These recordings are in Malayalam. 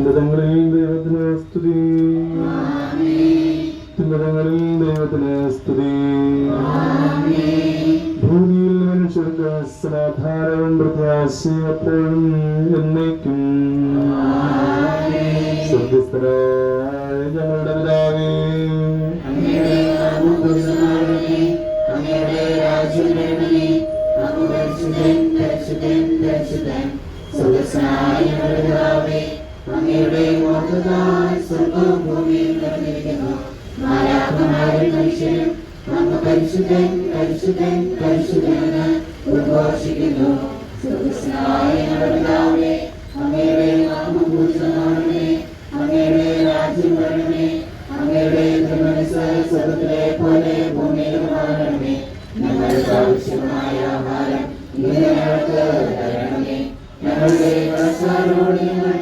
ഉന്നതങ്ങളിൽ ദൈവത്തിന് സ്തുതി ഉന്നതങ്ങളിൽ ദൈവത്തിന് സ്തുതി ഭൂമിയിൽ മനുഷ്യർക്ക് സമാധാനവും പ്രത്യാശയും എപ്പോഴും എന്നേക്കും സ്വർഗസ്ഥനായ ഞങ്ങളുടെ പിതാവേ രാജ്യം പരിശുദ്ധൻ. ഞങ്ങളുടെ പിതാവേ, അങ്ങയുടെ മോഹത്താൽ സ്വർഗവും ഭൂമിയും നിറഞ്ഞിരിക്കുന്നു. മാലാഖമാരും മനുഷ്യരും അങ്ങ് പരിശുദ്ധൻ പരിശുദ്ധൻ പരിശുദ്ധനെന്ന് ഉദ്ഘോഷിക്കുന്നു. പിതാവേ അങ്ങയുടെ നാമം പൂജിതമാകണമേ അങ്ങയുടെ രാജ്യം വരണമേ അങ്ങയുടെ തിരുമനസ് സ്വർഗത്തിലെ പോലെ ഭൂമിയിലുമാകണമേ ഞങ്ങൾക്ക് ആവശ്യമായ ആഹാരം ഇന്ന് ഞങ്ങൾക്ക് തരണമേ. ഞങ്ങളുടെ കടക്കാരോട് ഞങ്ങൾ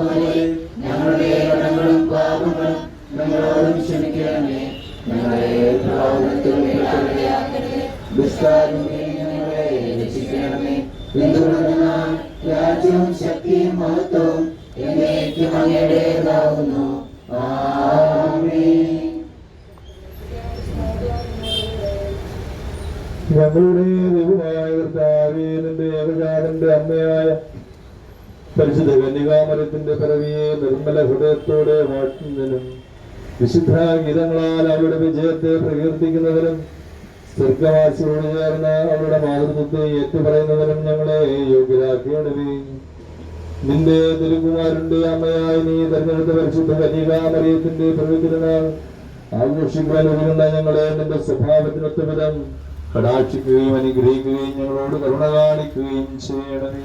ക്ഷമിച്ചതുപോലെ ഞങ്ങളുടെ കടങ്ങളും പാപങ്ങളും ഞങ്ങളോടും ക്ഷമിക്കണമേ. ഞങ്ങളെ പ്രലോഭനത്തിൽ. ദുഷ്കാര്യങ്ങളിൽ ഞങ്ങളെ രക്ഷിക്കണമേ. എന്തുകൊണ്ടെന്നാൽ രാജ്യവും ശക്തിയും മഹത്വവും എന്നേക്കും അങ്ങയുടേതാകുന്നു ഞങ്ങളുടെ ദൈവമായ കർത്താവേ നിന്റെ ഏകജാതന്റെ അമ്മയായ പരിശുദ്ധ കന്യകാമരത്തിന്റെ പിറവിയെ നിർമ്മല ഹൃദയത്തോടെ വാഴ്ത്തുന്നതിനും വിശുദ്ധ ഗീതങ്ങളാൽ അവരുടെ വിജയത്തെ പ്രകീർത്തിക്കുന്നതിനും സ്വർഗവാസിയോട് ചേർന്ന് അവരുടെ മാതൃത്വത്തെ ഏറ്റുപറയുന്നതിനും ഞങ്ങളെ യോഗ്യരാക്കിയണമേ നിന്റെ തിരുകുമാരുണ്ട് അമ്മയായി നീ തെരഞ്ഞെടുത്ത പരിശുദ്ധ കന്യകാമറിയത്തിന്റെ പ്രവചനാൾ ആഘോഷിക്കുവാൻ ഒരുങ്ങുന്ന ഞങ്ങളെ നിന്റെ സ്വഭാവത്തിനൊത്ത വിധം കടാക്ഷിക്കുകയും അനുഗ്രഹിക്കുകയും ഞങ്ങളോട് കരുണ കാണിക്കുകയും ചെയ്യണമേ.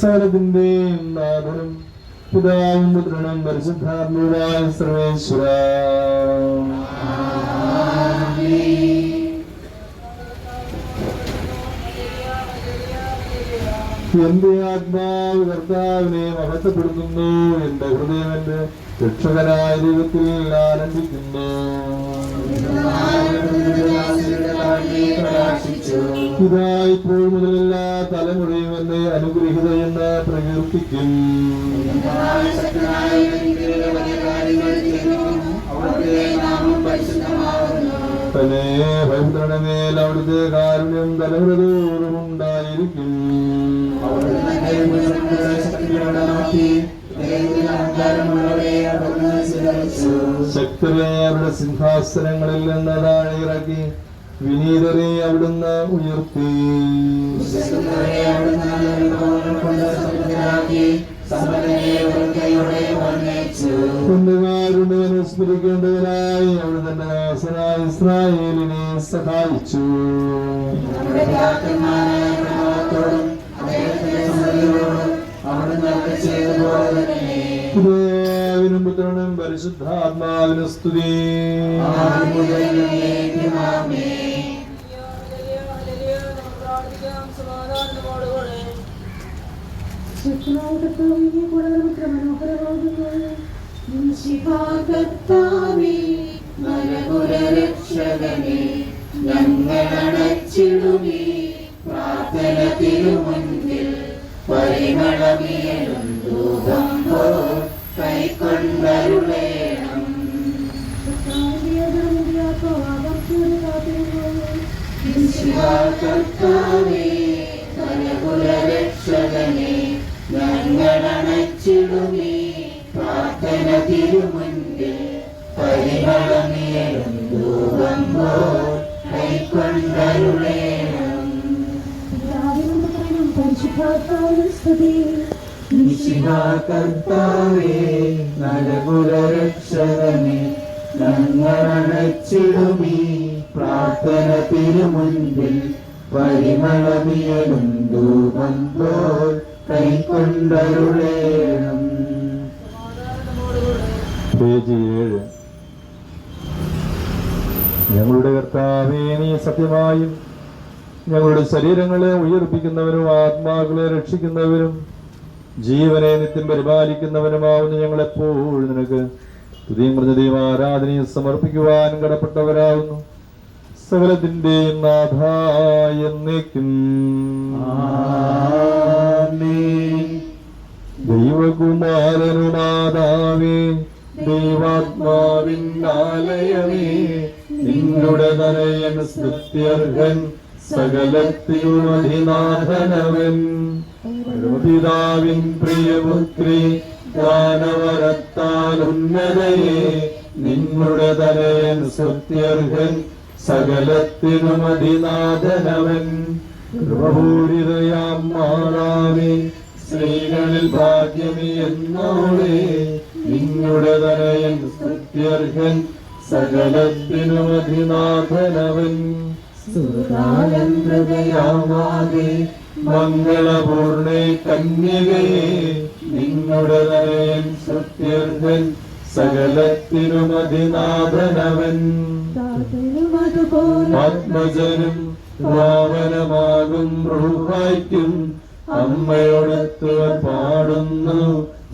സകലത്തിന്റെയും നാഥനും പിതാവും പുത്രനും പരിശുദ്ധാത്മാവായ സർവേശ്വര. എന്റെ ആത്മാവ് കർത്താവിനെ മഹത്വപ്പെടുത്തുന്നു. എന്റെ ഹൃദയം എന്റെ രക്ഷകനായ ദൈവത്തിൽ ആനന്ദിക്കുന്നു ഇതാ ഇപ്പോൾ മുതലെല്ലാ തലമുറയും എന്നെ അനുഗ്രഹിത എന്ന് പ്രകീർത്തിക്കും തന്നെ ഭയപ്പെടുന്നമേൽ അവിടുത്തെ കാരുണ്യം തലമുറതോറും ഉണ്ടായിരിക്കും. ശക്തരായവരുടെ സിംഹാസനങ്ങളിൽ നിന്ന് താഴെ ഇറക്കി വിനീതരെ അവിടുന്ന് ഉയർത്തി. അനുസ്മരിക്കേണ്ടതിനായി ദാസനായ ഇസ്രായേലിനെ സഹായിച്ചു. പിതാവിനും പുത്രനും പരിശുദ്ധാത്മാവിനു സ്തുതി. ഞങ്ങളടച്ചിടുമേ പ്രാർത്ഥന തിരുമുൻപിൽ പരിമളമിയലും പ്രാർത്ഥന തിരുമുൻപിൽ പരിമളമിയലും ധൂപം പോൽ കൈക്കൊണ്ടരുളേണം. ഞങ്ങളുടെ കർത്താവേ നീ സത്യമായും ഞങ്ങളുടെ ശരീരങ്ങളെ ഉയർപ്പിക്കുന്നവരും ആത്മാക്കളെ രക്ഷിക്കുന്നവരും ജീവനെ നിത്യം പരിപാലിക്കുന്നവനുമാവുന്ന ഞങ്ങളെപ്പോഴും. നിനക്ക് തുതിയും കൃതയും ആരാധനയും സമർപ്പിക്കുവാൻ കടപ്പെട്ടവരാകുന്നു. സകലത്തിന്റെയും നാഥ എന്നേക്കും. ദൈവകുമാരനുമാതാവേ ദൈവാത്മാവിൻ ആലയമേ നിങ്ങളുടെ തനയൻ സ്തുത്യർഹൻ സകലത്തിലും അധിനാഥനവൻ പിതാവിൻ പ്രിയപുത്രി ദാനവരത്താൽ ഉന്നതയെ നിന്നുടെ തലയൻ സത്യർഹൻ സകലത്തിനുമധിനാഥനവൻ കൃപപൂരിതയാം മാതാവേ സ്ത്രീകളിൽ ഭാഗ്യമി എന്നോടെ നിങ്ങളുടെ തലയൻ സത്യർഹൻ സകലത്തിനും സുതാനന്ദയാമാകെ മംഗളപൂർണേ കന്യകയെ നിങ്ങളുടെ നരയൻ സത്യർഹൻ സകലത്തിനും അധിനാഥനവൻ ആത്മജനും വാമനമാകും റൂഹായ്ക്കും അമ്മയോടൊത്തുവർ പാടുന്നു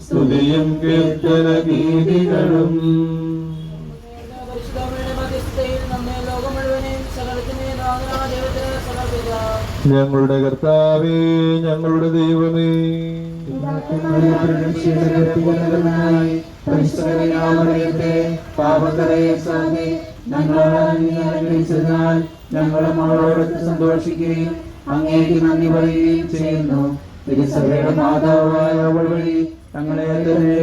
സ്തുതിയും കീർത്തന ഗീതികളും ഞങ്ങളുടെ കർത്താവേ ഞങ്ങളുടെ ദൈവമേ ഞങ്ങളും അവളോട് സന്തോഷിക്കുകയും അങ്ങേക്ക് നന്ദി പറയുകയും ചെയ്യുന്നു തിരുസഭയുടെ മാതാവായ അവൾ വഴി ഞങ്ങളെ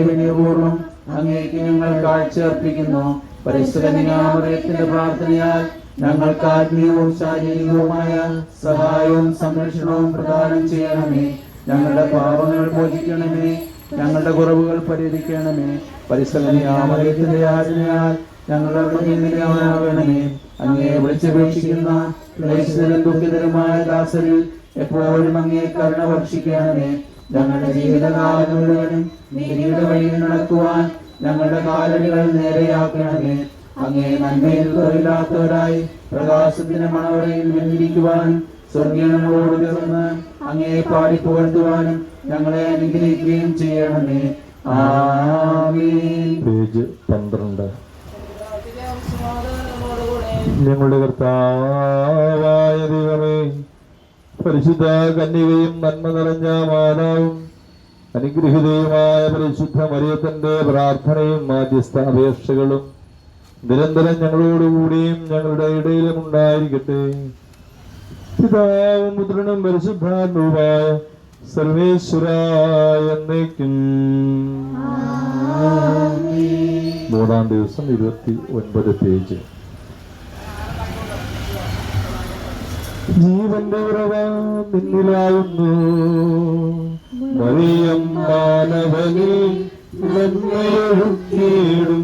വിനയപൂർവം അങ്ങേക്ക് ഞങ്ങൾ കാഴ്ച അർപ്പിക്കുന്നു പരിസ്ഥിതിയാമറിയത്തിന്റെ പ്രാർത്ഥനയാൽ ഞങ്ങൾക്ക് ആത്മീയവും ശാരീരികവുമായ സഹായവും സംരക്ഷണവും പ്രദാനം ചെയ്യണമേ. ഞങ്ങളുടെ പാപങ്ങൾ മോചിക്കണമേ. ഞങ്ങളുടെ കുറവുകൾ പരിഹരിക്കണമേ. പരിസ്ഥിതിയാമറിയത്തിന്റെ യാചനയാൽ ഞങ്ങളുടെ അങ്ങേ വിളിച്ചപേക്ഷിക്കുന്ന ക്ലേശിതരും ദുഃഖിതരുമായ ദാസരിൽ എപ്പോഴും അങ്ങേ കരുണ ഭക്ഷിക്കണമേ ഞങ്ങളുടെ ജീവിതകാലം മുഴുവനും നീതിയുടെ വഴിയിൽ നടക്കുവാൻ ഞങ്ങളുടെ കാലടികൾ നേരെയാക്കണമേ. അങ്ങേ നന്മയിൽ കുറവില്ലാത്തവരായി പ്രകാശത്തിന്റെ മണവറയിൽ വെല്ലിരിക്കുവാനും സ്വർഗീയങ്ങളോട് ചേർന്ന് അങ്ങേ പാടി പുകഴ്ത്തുവാനും ഞങ്ങളെ അനുഗ്രഹിക്കുകയും ചെയ്യണമേ. പേജ് പന്ത്രണ്ട്. ഞങ്ങളുടെ കർത്താവായ ദൈവമേ പരിശുദ്ധ കന്യകയും നന്മ നിറഞ്ഞ മാതാവും അനുഗ്രഹിതയുമായ പരിശുദ്ധ മരിയത്തിന്റെ പ്രാർത്ഥനയും മാധ്യസ്ഥ അപേക്ഷകളും നിരന്തരം ഞങ്ങളോടുകൂടിയും ഞങ്ങളുടെ ഇടയിലും ഉണ്ടായിരിക്കട്ടെ പിതാവും പുത്രനും പരിശുദ്ധാത്മവുമായ സർവേശ്വര എന്നേക്കും മൂന്നാം ദിവസം ഇരുപത്തി ഒൻപത് പേജ്. ജീവന്റെ ഉറവ നിന്നിലാകുന്നു മറിയം മാനവനിൽ നന്മയൊഴുക്കിയിടും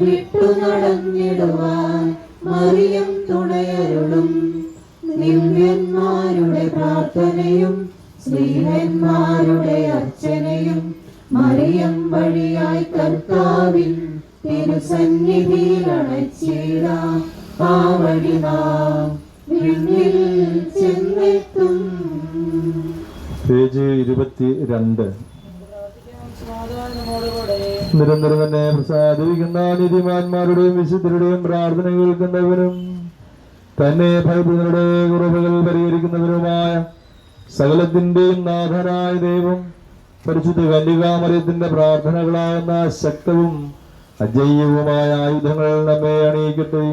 വിട്ടു നടന്നിടുവാൻ മറിയം തുണയരുളും. നിമ്യന്മാരുടെ പ്രാർത്ഥനയും സ്ത്രീഹന്മാരുടെ അർച്ചനയും മറിയം വഴിയായി കർത്താവിൻ തിരുസന്നിധിയിൽ അണച്ചിടാം ആ വഴി നാം വിണ്ണിൽ ചെന്നെത്തും. പേജ് ഇരുപത്തി രണ്ട് സമാധാനമോടുകൂടെ നിരന്തരം തന്നെ പ്രസാദിക്കുന്ന നീതിമാന്മാരുടെയും വിശുദ്ധരുടെയും പ്രാർത്ഥന കേൾക്കുന്നവനും തന്നെ ഭയപ്പെടുന്നവരുടെ കുറവുകൾ പരിഹരിക്കുന്നവരുമായ സകലത്തിന്റെയും നാഥനായ ദൈവം പരിശുദ്ധ കന്യകാമരത്തിന്റെ പ്രാർത്ഥനകളാകുന്ന ശക്തവും അജയ്യവുമായ ആയുധങ്ങൾ നമ്മെ അണിയിക്കട്ടെ.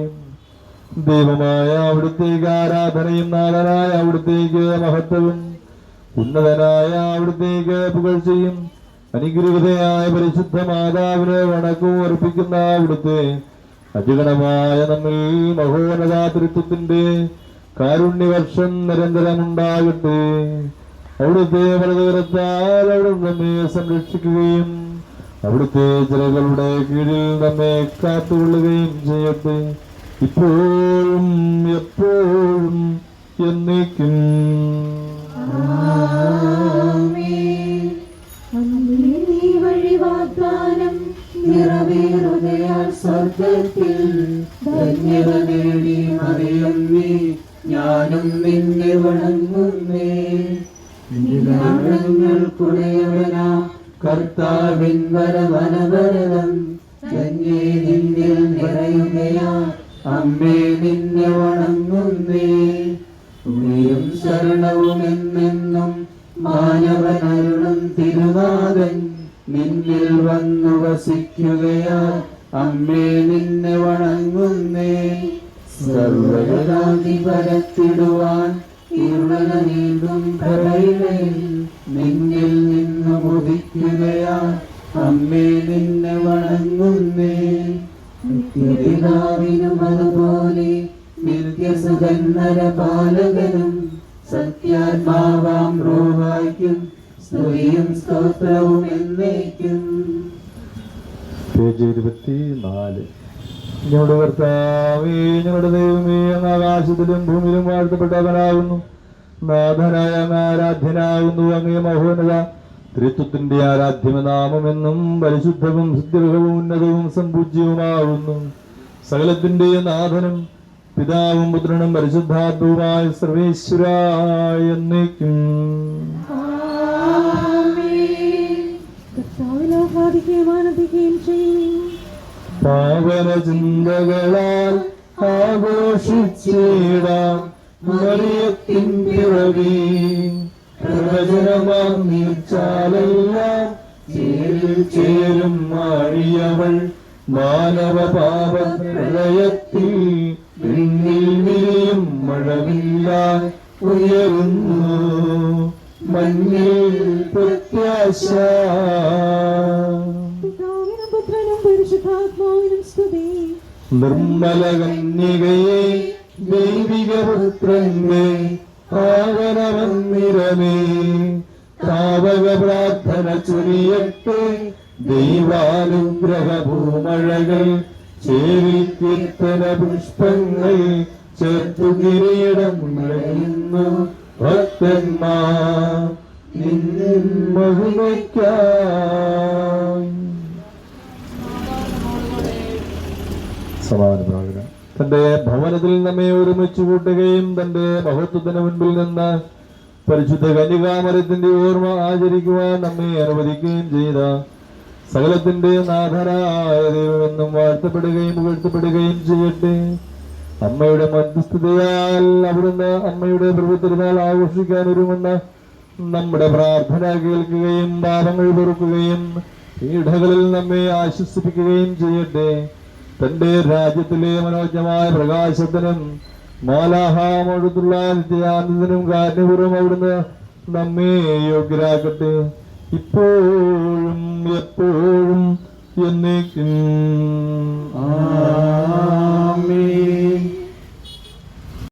ദൈവമായ അവിടുത്തേക്ക് ആരാധനയും നാഥനായ അവിടുത്തേക്ക് മഹത്വവും ഉന്നതനായ അവിടുത്തേക്ക് പുകഴ്ചയും അനുഗ്രഹിതയായ പരിശുദ്ധ മാതാവിനെ വണക്കവും അർപ്പിക്കുന്ന അവിടുത്തെ അജുഗണമായ നമ്മിൽ മഹോന്നതാതൃത്വത്തിന്റെ കാരുണ്യവർഷം നിരന്തരം ഉണ്ടാകട്ടെ അവിടുത്തെ വലതുകരത്താൽ അവിടുന്ന് നമ്മെ സംരക്ഷിക്കുകയും അവിടുത്തെ ചിലകളുടെ കീഴിൽ നമ്മെ കാത്തുകൊള്ളുകയും ചെയ്യട്ടെ. ഇപ്പോഴും എപ്പോഴും എന്നേക്കും. മാർഗത്തിൽ ധന്യത നേടി മറിയം നീ ഞാനും നിന്നെ വണങ്ങുന്നേ. ഞങ്ങൾക്കുടയവനാ കർത്താവിൻ വരവനവരതം. ധന്യേ നിന്നിൽ നിറയുകയാ അമ്മേ നിന്നെ വണങ്ങുന്നേ. ഉണയും ശരണവും എന്നെന്നും മാനവനരുളും തിരുനാഥൻ നിന്നിൽ വന്നു വസിക്കുകയാ. അമ്മേ നിന്നെ വണങ്ങുന്നേ. സർവകാന്തി പരത്തിടുവാൻ ഇരുളന നീണ്ടും കരയിലേ നിന്നിൽ നിന്ന് ഉദിക്കുകയാ. അമ്മേ നിന്നെ വണങ്ങുന്നേ. നിത്യപിതാവിനും അതുപോലെ നിത്യസുഗന്ധര പാലകനും സത്യാത്മാവാം റോഹായ്ക്കും സ്തുതിയും സ്തോത്രവും എന്നേക്കും. പേജ് ഇരുപത്തി നാല് ഞങ്ങളുടെ കർത്താവേ ഞങ്ങളുടെ ദൈവമേ അങ്ങ് ആകാശത്തിലും ഭൂമിയിലും വാഴ്ത്തപ്പെട്ടവനാകുന്നു നാഥനായ ആരാധ്യനാകുന്നു. അങ്ങേ മഹോന്നത ത്രിത്വത്തിന്റെ ആരാധ്യമ നാമമെന്നും പരിശുദ്ധവും സിദ്ധികവും ഉന്നതവും സംപൂജ്യവുമാകുന്നു സകലത്തിന്റെ നാഥനും പിതാവും പുത്രനും പരിശുദ്ധാത്മവുമായ സർവേശ്വരായ എന്നേക്കും ആഹ്ലാദിക്കുകയും ആനന്ദിക്കുകയും ചെയ്യും. പാവന ചിന്തകളാൽ ആഘോഷിച്ചിടാം പിറവി. പ്രവചനമാം നീച്ചാലെല്ലാം ചേരിൽ ചേരും മാറിയവൾ മാനവ പാപ പ്രളയത്തിൽ വിണ്ണിൽ വിരിയും മഴവില്ലാൻ ഉയരുന്നു. മഞ്ഞിൽ പ്രത്യാശ നിർമ്മല കന്യകയെ ദൈവിക പുത്രന്റെ ആവനമന്ദിരമേ താവക പ്രാർത്ഥന ചൊരിയട്ടെ ദൈവാനുഗ്രഹ ഭൂമഴകൾ ചേരി കീർത്തന പുഷ്പങ്ങൾ ചേർത്തു കിരീടം നിറയുന്നു. തന്റെ ഭവനത്തിൽ നമ്മെ ഒരുമിച്ച് കൂട്ടുകയും തന്റെ മഹത്വത്തിന് മുൻപിൽ നിന്ന് പരിശുദ്ധ കന്യകാമരത്തിന്റെ ഓർമ്മ ആചരിക്കുവാൻ നമ്മെ അനുവദിക്കുകയും ചെയ്ത സകലത്തിന്റെ നാഥനായ ദൈവമെന്നും വാഴ്ത്തപ്പെടുകയും പുകഴ്ത്തപ്പെടുകയും ചെയ്യട്ടെ. അമ്മയുടെ മധ്യസ്ഥതയാൽ അവിടുന്ന് അമ്മയുടെ പ്രഭുത്തിരുന്നാൾ ആഘോഷിക്കാൻ ഒരുങ്ങുന്ന നമ്മുടെ പ്രാർത്ഥന കേൾക്കുകയും പാപങ്ങൾ പൊറുക്കുകയും ഈടകളിൽ നമ്മെ ആശ്വസിപ്പിക്കുകയും ചെയ്യട്ടെ. തന്റെ രാജ്യത്തിലെ മനോജ്ഞമായ പ്രകാശത്തിനും മാലാഹാമടുത്തുള്ള നിത്യാനന്ദനും കാരണപൂർവം അവിടുന്ന് നമ്മെ യോഗ്യരാക്കട്ടെ. ഇപ്പോഴും എപ്പോഴും എന്നേക്കും. ആമേൻ.